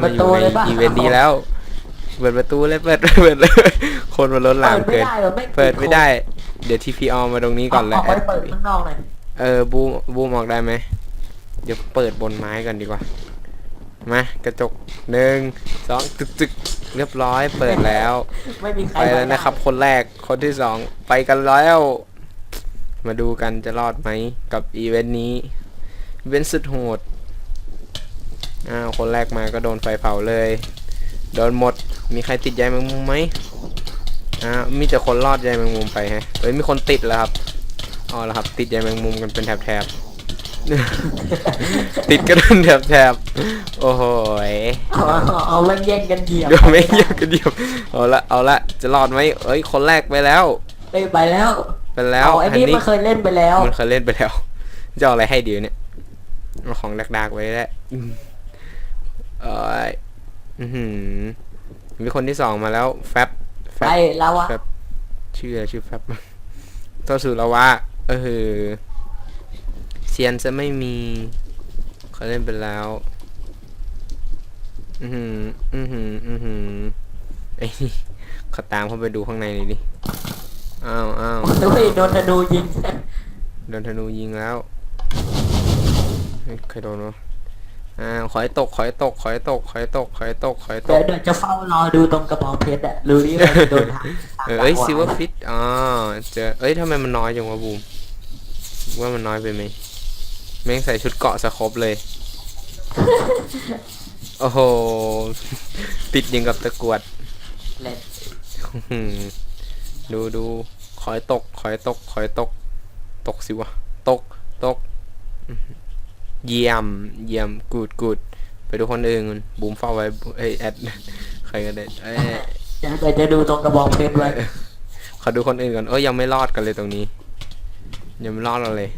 เปิดประตูข้ามาเลยปะอีเวนต์นี้แล้ว เปิดประตูเลยเปิดเปิดเลยคนมันล้นหลามเปิดไม่เกินได้หรอไม่เปิดไม่ได้ เดี๋ยวทีพีออมาตรงนี้ก่อนอแล้อวกแอไปดเปิดข้างนอกหน่อยเออบูมบูมออกได้ไหม เดี๋ยวเปิดบนไม้ก่อนดีกว่า มากระจกหนึ่งสองตึกตึกเรียบร้อยเปิดแล้ว ไม่มีใครไปแล้วนะครับ คนแรกคนที่สองไปกันแล้ว มาดูกันจะรอดไหมกับอีเวนต์นี้อีเวนต์สุดโหด อ้าวคนแรกมาก็โดนไฟเผาเลย โดนหมด มีใครติดใยแมงมุมไหมอ้าวมีแต่คนรอดใยแมงมุมไปฮะเฮ้ยมีคนติดแล้วครับอ๋อแล้วครับติดใยแมงมุมกันเป็นแถบๆ ติดกันเป็นแถบๆ โอ้โหยเอาเอาเอาแม่งแย่งกันเหยียบเดี๋ยวไม่เยี่ยมกันเดียวเอาละเอาละจะรอดไหมเอ้ยคนแรกไปแล้วเอ้ยไปแล้วไปแล้วเอาไอ้นี่มันเคยเล่นไปแล้วมันเคยเล่นไปแล้ว จะเอาอะไรให้เดียวเนี่ยเอาของดักๆไว้แหละอืม เอ้ยอื้อหือ มีคนที่สองมาแล้ว แฟบแฟไปบแล้ววะแฟบชื่ออะไรชื่อแฟบต้นสูแล้วว่าเออเซียนจะไม่มีเขาเล่นไปแล้ว อือหือ อือหือ อือหือไอ้นี่เขาตามเข้าไปดูข้างในเลยดิ อ้าวอ้าวเฮ้ยโดนธนูยิงโดนธนูยิงแล้วเฮ้ยใครโดนวะ อ่าขอให้ตกขอให้ตกขอให้ตกขอให้ตกขอให้ตกขอให้ตเดี๋ยวก เดี๋ยวจะเฝ้ารอดูตรงกระบองเพชรอะรู้ดิว่าจะโดนทางเออเอ้ยซิลเวอร์ฟิตอ๋อเจอเอ้ยทำไมมันน้อยจังวะบูมว่ามันน้อยไปไหมแม่งใส่ชุดเกาะสครบเลย โอ้โห ติดยิงกับตะกรวด เล่นอื้อหือดูดูขอให้ตกขอให้ตกขอให้ตก ตกสิวะ ตกตกอื้อหือ เยี่ยม เยี่ยม กูดกูดไปดูคนอื่นบูมเฝ้าไว้เอ้ยแอด ใครก็ได้เอ้ยเดี๋ยวเดี๋ยวจะดูตรงกระบองเพชรไว้ขอดูคนอื่นก่อน เอ้ยยังไม่รอดกันเลยตรงนี้ ยังไม่รอดเราเลย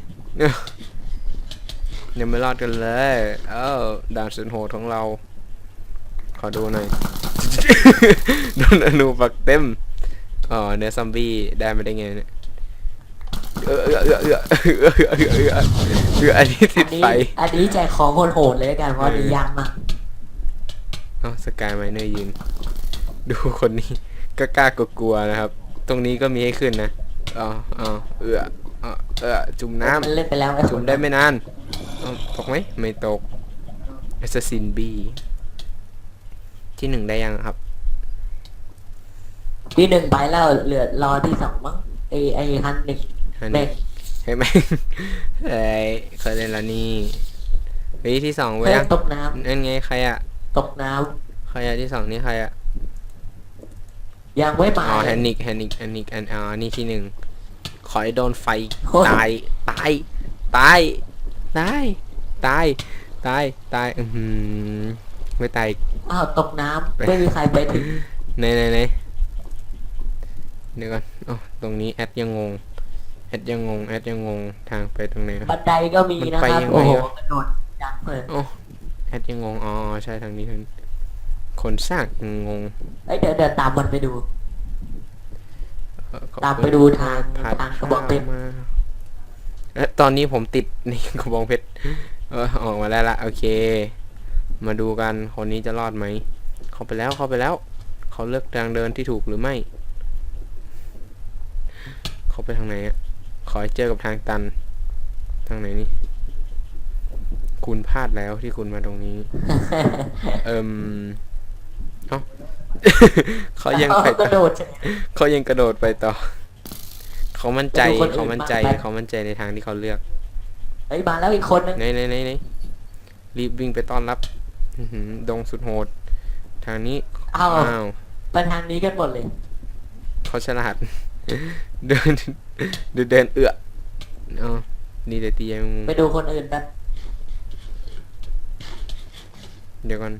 ยังไม่รอดกันเลย เอ้าด่านสุดโหดของเรา ขอดูหน่อย โดนอนูปักเต็ม อ๋อเนื้อซอมบี้ได้มาได้ไงเนี่ย เออเออเออเออเออเออเออเอออันนี้ติอัดนนี้ไฟอันนี้แจกของโหดๆเลยกันเพราะอันนี้ยากมากเอ้าสกายไมเนอร์ยืน ดูคนนี้ก็กล้ากลัวๆนะครับ ตรงนี้ก็มีให้ขึ้นนะอ๋ออ๋อเออเออเออจุ่มน้ำ มันเล่นไปแล้วไอ้คจุ่มนได้ไม่นานเอ้าตกไหม ไม่ตก Assassin B ที่หนึ่งได้ยังครับ ที่หนึ่งไปแล้วเหลือรอที่สองมั้งไอไอฮันหนึ่ง อันเด็นี้กเห็นไหมเอ้ยเคยเล่นแล้วนี่เฮ้ยที่สองเพื่เว้ยอนตกน้นั่นไงใครอะำตกน้ใครอะที่สองนี่ใครอะำยังไม่มาอ๋อเลแฮยนิกแฮนิกแฮนิกอันอ๋อนี่ที่หนึ่งขอให้โดนไฟโอ้ยตายตายตายตายตายตายตายอือหือไม่ตายอีกอ้าวตกน้ไปำไม่มีใครไปถึงไหนไหนไหนเดี๋ยวก่อนอ๋อตรงนี้แอดยังงง แอดยังงงแอดยังงงทางไปตรงไหนวะบันไดก็มีมันนะไปครับยังไงโอ้โหวะ กระโดดยักษ์เลยโอ้แอดยังงงอ๋อใช่ทางนี้ทางนี้คนสร้างยังงงเอ้ยเดี๋ยวเดี๋ยวตามมันไปดู เอ่อขอบตามคุณไปดูทางผ่านทางกระบอกเพชรมาเอ๊ะตอนนี้ผมติดนี่กระบองเพชรเออออกมาแล้วละโอเค มาดูกันคนนี้จะรอดไหมเข้าไปแล้วเข้าไปแล้ว เขาเลือกทางเดินที่ถูกหรือไม่ เขาไปทางไหนอะ ขอให้เจอกับทางตัน ทางไหนนี่ คุณพลาดแล้วที่คุณมาตรงนี้ เอิมเอ้าเขายังไปกต่ระอโดดเฉยเขายังกระโดดไปต่อ เขามั่นใจไปดูคนอื่นเขามั่นใจบ้างไปเขามั่นใจในทางที่เขาเลือกเฮ้ยมาแล้วอีกคนนึงไหนไหนไหนไหนรีบวิ่งไปต้อนรับอื้อหือดงสุดโหด ทางนี้อ้าวอ้าวไปทางนี้กันหมดเลยเขาฉลาด เดิน เดินเดินเอื้ออ๋อนี่เดี๋ยวตีแมงมุมไปดูคนอื่นแบบเดี๋ยวก่อน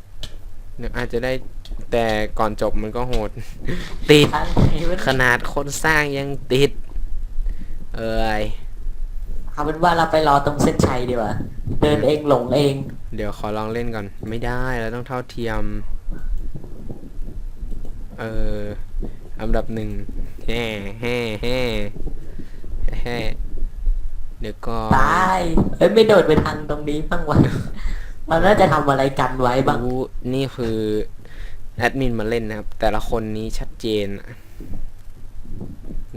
เดี๋ยวอาจจะได้แต่ก่อนจบมันก็โหด ติดทางไหนวะขนาดคนสร้างยังติด เอ้ยเอาเป็นว่าเราไปรอตรงเส้นชัยดีกว่า เดินเองหลงเอง เดี๋ยวขอลองเล่นก่อน ไม่ได้เราต้องเท่าเทียม เอออันดับหนึ่งแฮ่แฮ่แฮ่ แฮ่เดี๋ยวก็ตายเอ้ยไม่โดดไปทางตรงนี้บ้างวะมันน่าจะทำอะไรกันไว้บ้างรู้นี่คือแอดมินมาเล่นนะครับ แต่ละคนนี้ชัดเจนอะ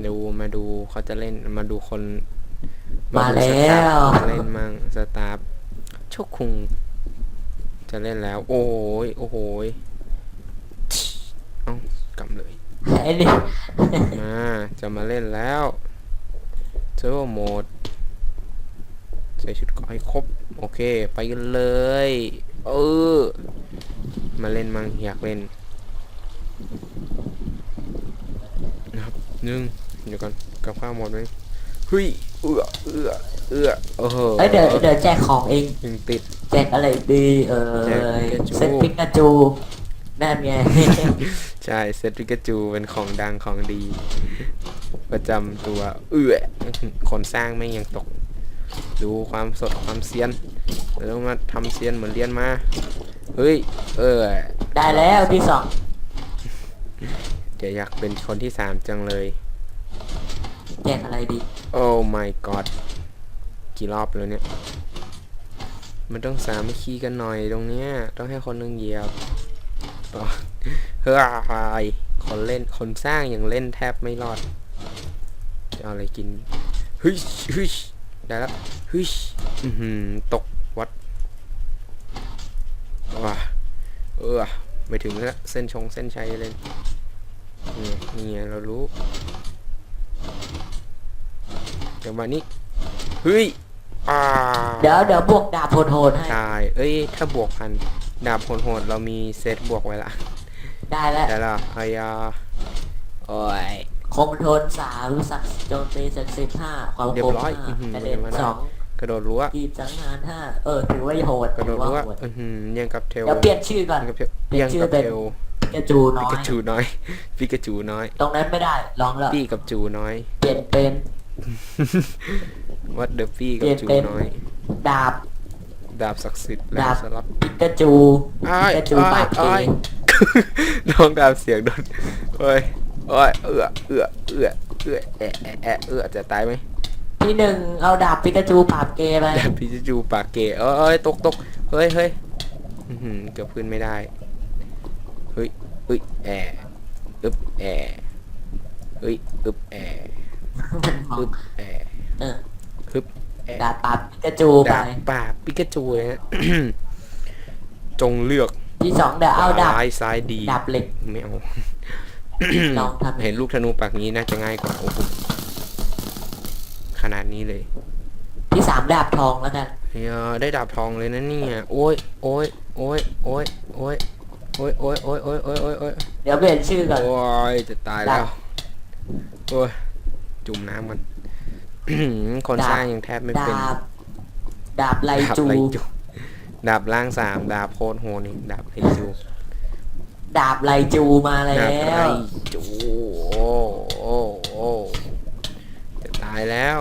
ดูมาดูเขาจะเล่นมาดูคนมาดูแล้วสตาฟมาเล่นมั่งสตาฟโชคคุง จะเล่นแล้ว โอ้ยโอ้โหยเอ้ากำเลย ไอ้นี่มาจะมาเล่นแล้ว เซอร์โหมดใส่ชุดเกราะให้ครบ โอเค ไปกันเลย เออ มาเล่นมั่งอยากเล่น นะครับหนึ่งเดี๋ยวก่อนกับข้าวหมดไหมเฮ้ยเอื้อเอื้อเอื้อโอ้โหเอ้ยเดี๋ยวเดี๋ยวแจกของเองยังติด แจกอะไรดีเออแจกปิกาจู เซตปิกาจูนั่นไง ใช่ เซตปิกาจูเป็นของดังของดี ประจำตัวเอื้อคนสร้างไม่งยังตก ดูความสดความเซียนเราต้องมาทำเซียนเหมือนเรียนมา เฮ้ย เออ ได้แล้วที่สองเดี๋ยวอยากเป็นคนที่สามจังเลยแจกอะไรดี โอ้ my god กี่รอบแล้วเนี่ย มันต้องสามัคคีกันหน่อยตรงเนี้ย ต้องให้คนหนึงเหยียบต่อเฮ้ยคนเล่นคนสร้างยังเล่นแทบไม่รอด จะเอาอะไรกินเฮ้ยเฮ้ยได้แล้วเฮ้ยอือหือตกวัดว้าเออไม่ถึงแล้วเส้นชงเส้นชัยเลยนี่ไงนี่ไงเรารู้เดี๋ยวมานี้เฮ้ยอ่าเดี๋ยวเดี๋ยวบวกดาบโหดๆให้ ใช่เอ้ย ถ้าบวกพันดาบโหดๆเรามีเซตบวกไว้ละ ได้แล้ว ได้ละอายาโอ้ย คงทนสามสักโจมตีสักสิบห้าความเรียคบมร้อยห้าอื้อหือกระเด็นเดี๋ยวมาได้สองกระโดดรั้วกีบสังหารห้าเออถือว่าโหดกระโดถืดอว่ารั้วโหดอือหือยังกับเทลเดี๋ยวเปลี่ยนชื่อก่อน ยังกับเทลเปลี่ยนยังชื่อกับเป็น เทลปิกาจูน้ปิอยกาจูน้อยปิกาจูน้อยตรงนั้นไม่ได้ลองแล้วปี้กับจูน้อย เปลี่ยนเป็น วัดเดอปี้เปกัลี่บยนจูเป็น น้อย ดาบ ดาบศักดิ์สิทธิ์และดาบ สลับ ปิกาจูอ้ายปิกาจูอ้ายปากเกอ้าย น้องดาวเสียงโดนเฮ้ย โอ้ยเอือเอือเอือเอือแอะแอะแอะเอือจะตายไหมที่หนึ่งเอาดาบปิกาจูปราบเกย์ไปดาบพิจิจูปากเกะเอ้ยตกตกเฮ้ยเฮ้ยอื้อหือเกือบขึ้นไม่ได้เฮ้ยเฮ้ยแอะอึบแอะเฮ้ยอึบแอะมันมองอึบแอะเออฮึบแอะดาบปราบปิกาจูไปดาบปากปิกาจูเลยฮะ จงเลือกที่สองเดี๋ยวเอาดาบซ้ายซ้ายดี ดาบเหล็กไม่เอา ลองทำเห็นลูกธนูปากนี้น่าจะง่ายกว่าโอ้โหขนาดนี้เลยที่สามดาบทองแล้วกันเฮ้ยได้ดาบทองเลยนะเนี่ยโอ้ยโอ้ยโอ้ยโอ้ยโอ้ยโอ้ยโอ้ยโอ้ยโอ้ยโอ้ยโอ้ยโอ้ยเดี๋ยวเปลี่ยนชื่อก่อนโอ้ยจะตายแล้วโอ้ยจุ่มน้ำมันคนสร้างยังแทบไม่เป็น ดาบ ดาบไลดาบจูไรจู ดาบล่างสามดาบโคตรโหดนี่ดาบไรจู ดาบไลจูมาแล้ดาบไรวจูโอ้โอ้โอ้จะตายแล้ว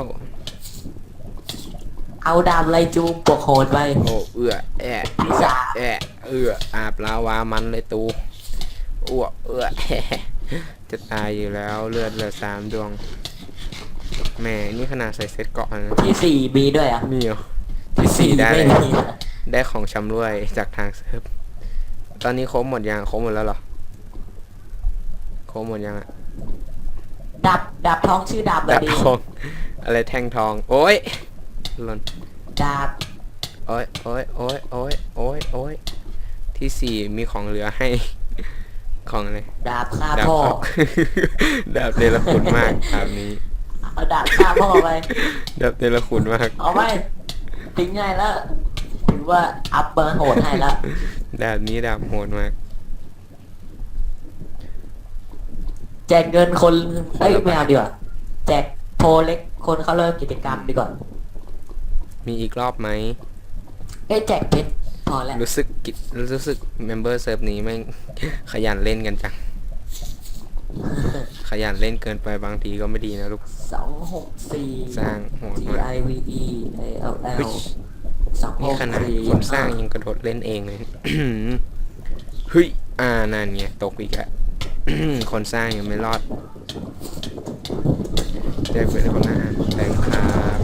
เอาดาบไลจูปวกโหดไป โอ้เอื้อแอะที่สามแอะเอื้ออาบลาวามันเลยตูอ้วกเอื้อแอะจะตายอยู่แล้วเลือดเหลือสามดวงแหมนี่ขนาดใส่เซ็ตเกาะนะที่สี่มีด้วยอะนี่เหรอที่สี่ได้ ไม่เลยมีอะได้ของชำร่วยจากทางเซิร์ฟ ตอนนี้ครบหมดยังครบหมดแล้วเหรอครบหมดยังอะดาบดาบทองชื่อดาบอะไรดาบดีทอง อะไรแท่งทอง โอ้ยหล่นดาบโอ้ยโอ้ยโอ้ยโอ้ยโอ้ยโอ้ยที่สี่มีของเหลือให้ ของอะไรดาบฆ่าดาบพ่อออกดาบเนรคุณมากดาบนี้เอาดาบฆ่าพ่อไปดาบเนรคุณมาก เอาไปทิ้งง่ายแล้ว ถือว่าอัพเบอร์โหดให้แล้วดาบนี้ดาบโหดมาก แจกเงินคนเอ้ยไม่เอาดีกว่าแจกโพลเล็กคนเขาเริ่มกิจกรรมดีกว่ามีอีกรอบไหมเอ้ยแจกเพชรพอแล้วรู้สึกกิรู้สึกเมมเบอร์เซิร์ฟนี้แม่ง ขยันเล่นกันจัง ขยันเล่นเกินไปบางทีก็ไม่ดีนะลูก สองหกสี่ สร้างโหด T มาก I V E A L เฮ้ย L สองหนี่ขนาดคนสร้างยังกระโดดเล่นเองเลยเฮ้ยอ่านั่นไงตกอีกอะคนสร้างยังไม่รอดได้เป็นคนหน้าแรงครับ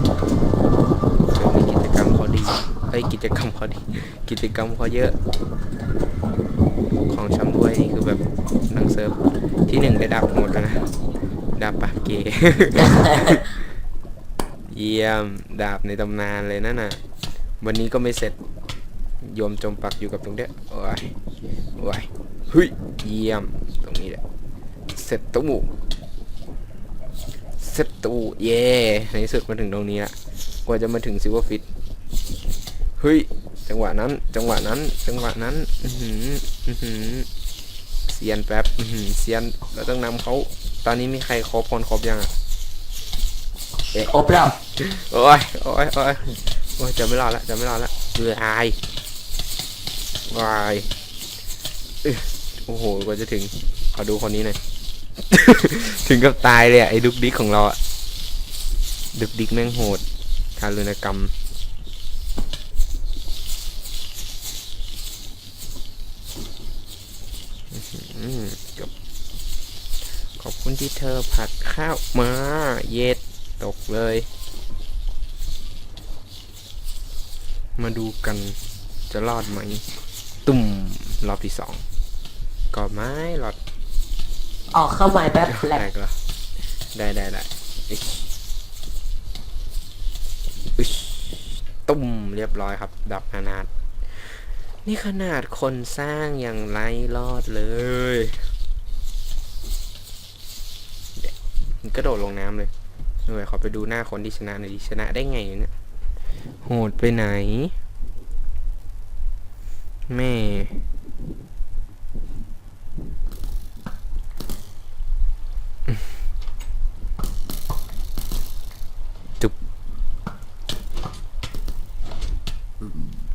เดี๋ยวมีกิจกรรมเขาดีเฮ้ยอ้กิจกรรมเขาดิกิจกรรมเขาเยอะ ของชำด้วยนี่คือแบบนังเซิร์ฟที่หนึ่งได้ดับหมดแล้วนะดาบปากเก เยี่ยม ดาบในตำนานเลยนั่นน่ะ วันนี้ก็ไม่เสร็จ โยมจมปักอยู่กับตรงเนี้ยโอ้ยโอ้ยเฮ้ยเยี่ยมตรงนี้แหละเสร็จตู้เสร็จตู้เย่ในที่สุดมาถึงตรงนี้ละกว่าจะมาถึงซิลเวอร์ฟิตเฮ้ยจังหวะนั้น จังหวะนั้น จังหวะนั้นอือหืออือหือเซียนแป๊บอือหือเซียนเราต้องนำเขาตอนนี้มีใครครบคนครบยังอะ ครบแล้ว โอ้ยโอ้ยโอ้ย โอ้ยจะไม่รอดละจะไม่รอดละเบื่ออายวายโอ้โหกว่าจะถึง ขอดูคนนี้หน่อย ถึงกับตายเลยอะไอ้ดุกดิกของเราอะดุกดิกแม่งโหดทารุณกรรมขอบขอบคุณที่เธอผัดข้าวมา เย็ดตกเลย มาดูกันจะรอดไหม ตุ่มรอบที่สองก็ไม่รอดออกเข้าใหม่แป๊บแหลแรกกเหรอได้ได้ได้อิ๊ยอิ๊ยตุ่มเรียบร้อยครับ ดับอนาถนี่ขนาดคนสร้างอย่างไรรอดเลยเดี๋ยวมันกระโดดลงน้ำเลยเออขอไปดูหน้าคนที่ชนะหน่อยดิชนะได้ไงเนี่ย โหดไปไหน แม่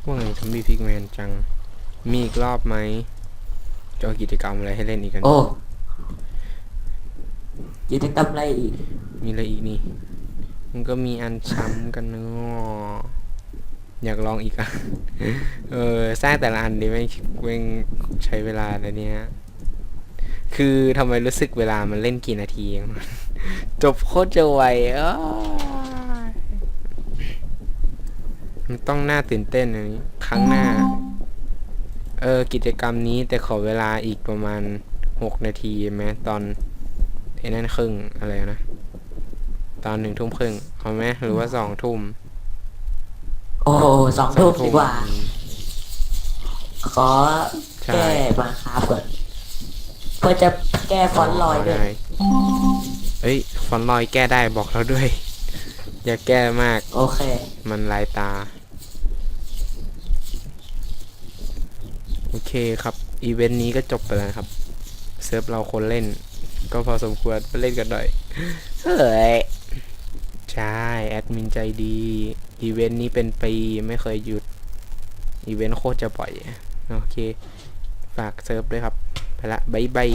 ว่าไงทอมบี้พิกแมนจัง มีอีกรอบไหมจะเอากิจกรรมอะไรให้เล่นอีกกัน โอ้กิจกรรมอะไรอีก มีอะไรอีกนี่ มันก็มีอันช้ำกันเนาะอยากลองอีกอะ เออสร้างแต่ละอันนี่ไม่งแม่งใช้เวลาอะไรเนี้ยคือทำไมรู้สึกเวลามันเล่นกี่นาที จบโคตรจะไวอ้ายมันต้องน่าตื่นเต้นอันนี้ ครั้งหน้า เออ กิจกรรมนี้แต่ขอเวลาอีกประมาณหกนาทีไหมตอนไอ้นั่นครึ่งอะไรนะ ตอนหนึ่งทุ่มครึ่งเอาไหมหรือว่าสองทุ่มโอ้สองทุ่มดีกว่าอืมขอใช่แก้มาครับก่อนเพื่อจะแก้ฟอนต์ลอยด้วยได้เอ้ยฟอนต์ลอยแก้ได้บอกเราด้วย อย่าแก้มาก โอเค มันลายตา โอเคครับ อีเวนต์นี้ก็จบไปแล้วนะครับ เซิร์ฟเราคนเล่น ก็พอสมควรไปเล่นกันหน่อย เฮ้ย ใช่ แอดมินใจดี อีเวนต์นี้เป็นปีไม่เคยหยุด อีเวนต์โคตรจะปล่อย โอเค ฝากเซิร์ฟด้วยครับ ไปละบ๊ายบาย